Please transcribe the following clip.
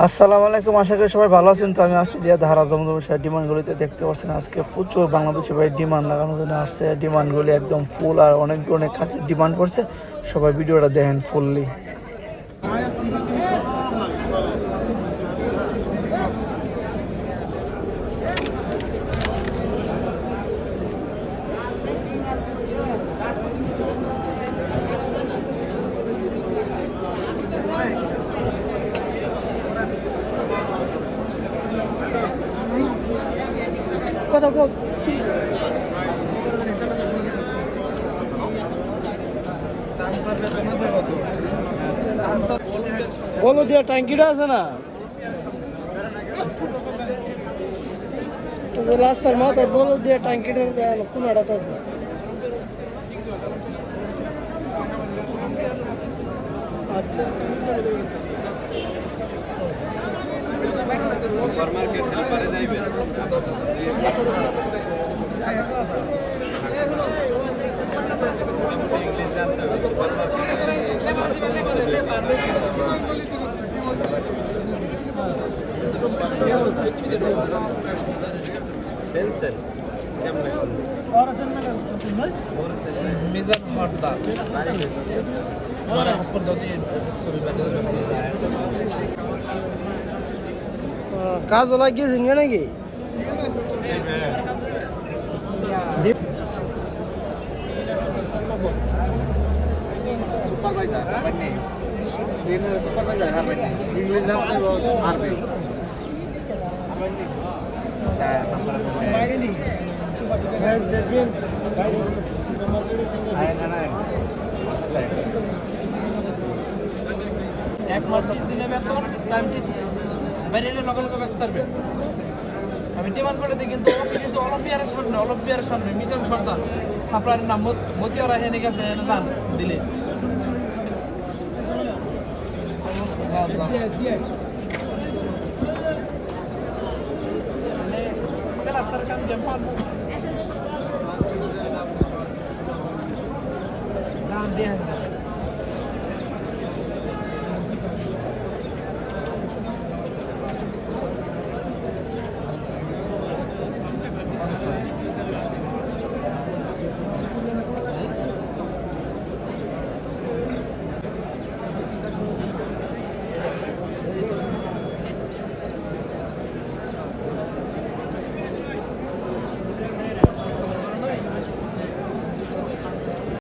আসসালামু আলাইকুম, আশা করি সবাই ভালো আছেন। তো আমি আসছি দিয়া ধারা জমজম সাহেব ডিমান্ডগুলিতে দেখতে পাচ্ছেন আজকে প্রচুর বাংলাদেশে ভাই ডিমান্ড লাগানোর জন্য আসছে। ডিমান্ডগুলি একদম ফুল আর অনেক ধরনের কাছে ডিমান্ড করছে। সবাই ভিডিওটা দেখেন ফুললি বলো দিয়া ট্যাঙ্কিটা আছে না? রাস্তার মাথায় বলো দিয়া ট্যাঙ্কিটা কোন আড়াতে আছে? আচ্ছা। মিজান হরদার আমার হাসপাতাল দিয়ে ছবি পাঠিয়ে কাজ লাগিয়েছেন নাকি সুপারভাইজার হবেন নেই সুপারভাইজার হবেন নেই ইংলিশ জানতে পারবে হ্যাঁ নাম্বার এক মাস বিশ দিনে বেতন টাইম শিট বাইরে এলে লগে লগে ব্যস্ত থাকবে। আমি ডিমান্ড করে দিই কিন্তু হচ্ছে অলিম্পিয়ারের সামনে অলিম্পিয়ারের সামনে মিশন সর্দার। সাপ্লাইয়ের নাম মত- মতিওরা হেনে গেছে যান দিলে। মানে, পারব।